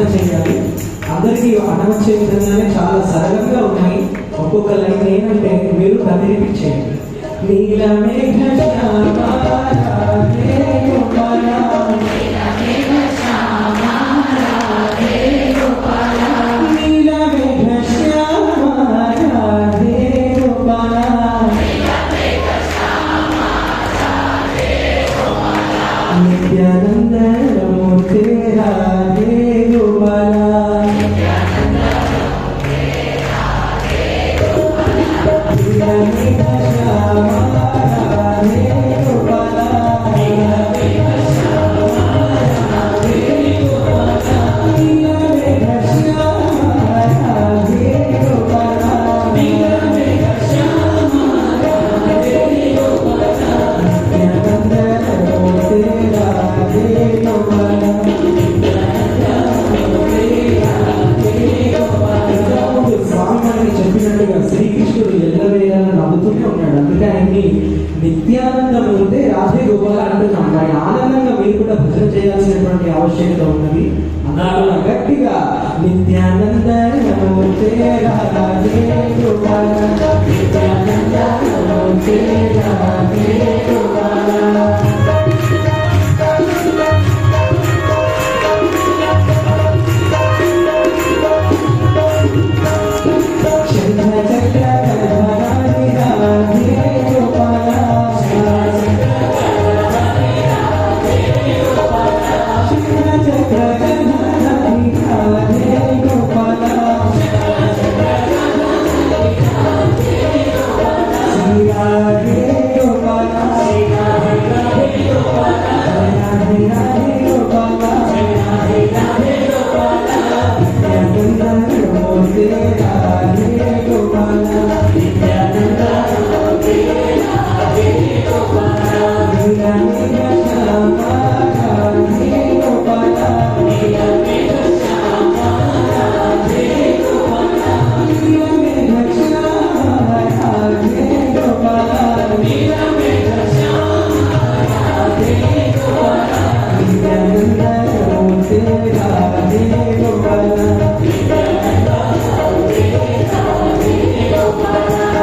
అర్థం చేయాలి అందరికీ అనవచ్చే విధంగానే చాలా సరళంగా ఉన్నాయి ఒక్కొక్క లైన్ ఏంటంటే మీరు దాన్ని రిపీట్ చేయండి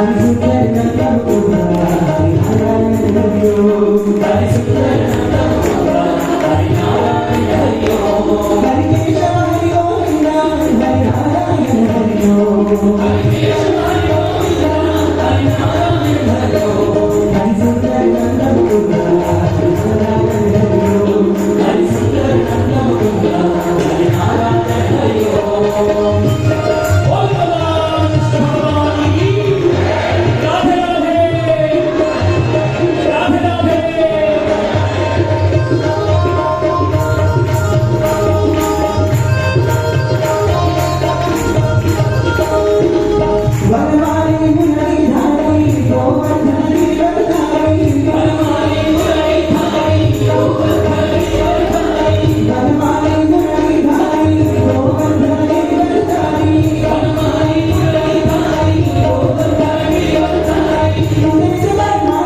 Obrigado. my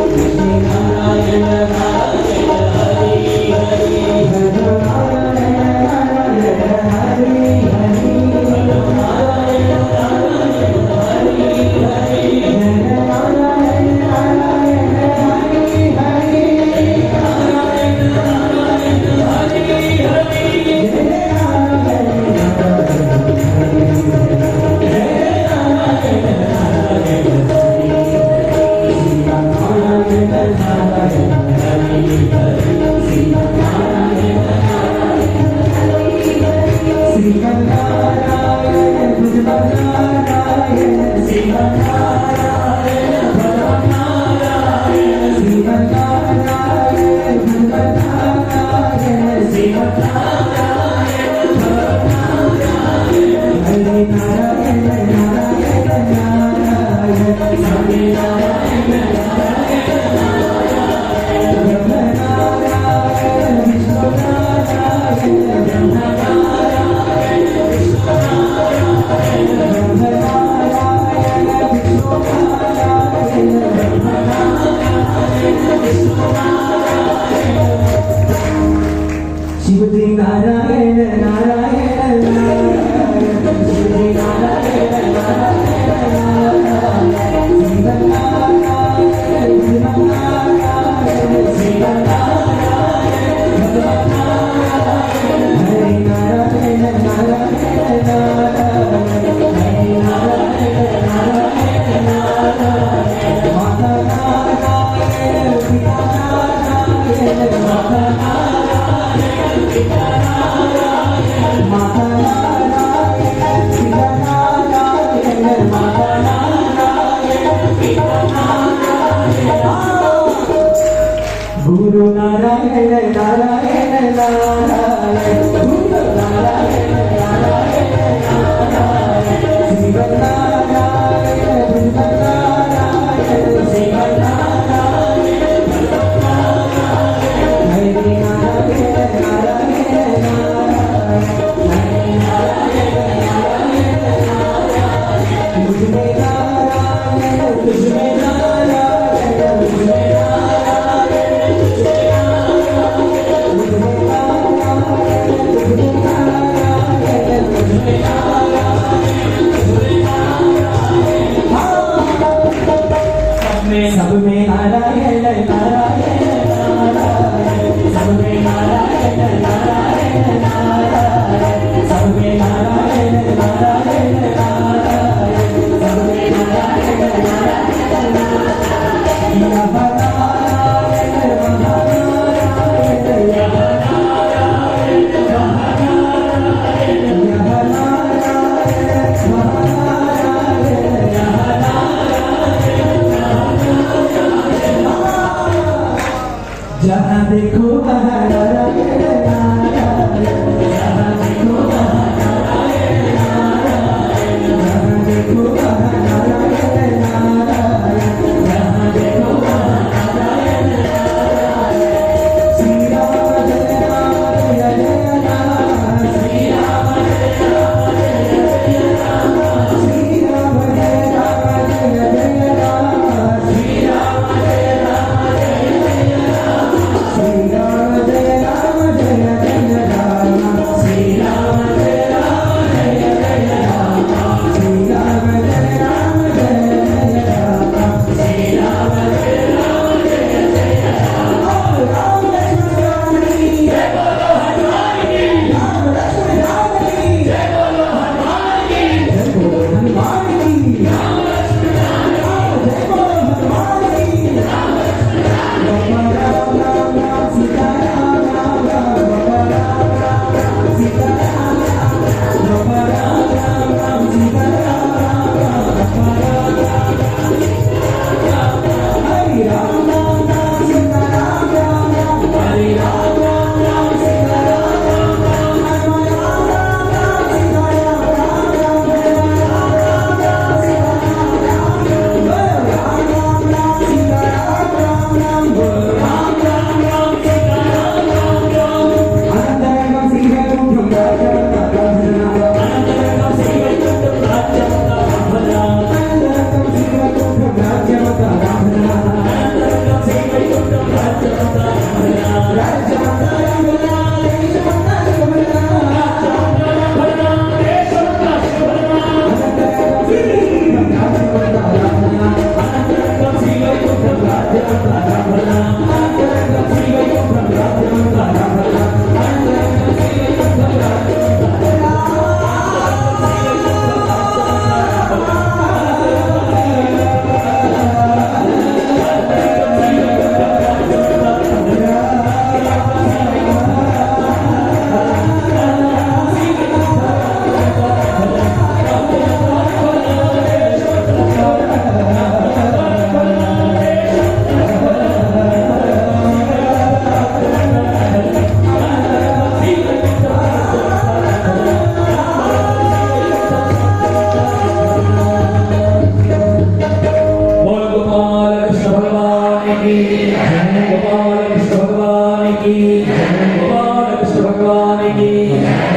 की जय गोपाल कृष्ण भगवान की जय गोपाल कृष्ण भगवान की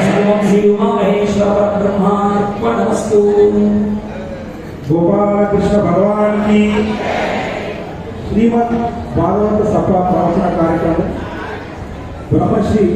सर्वं श्री उमा महेश्वर ब्रह्मार्पणमस्तु गोपाल कृष्ण भगवान की श्रीमद भागवत सभा प्रार्थना कार्यक्रम ब्रह्मश्री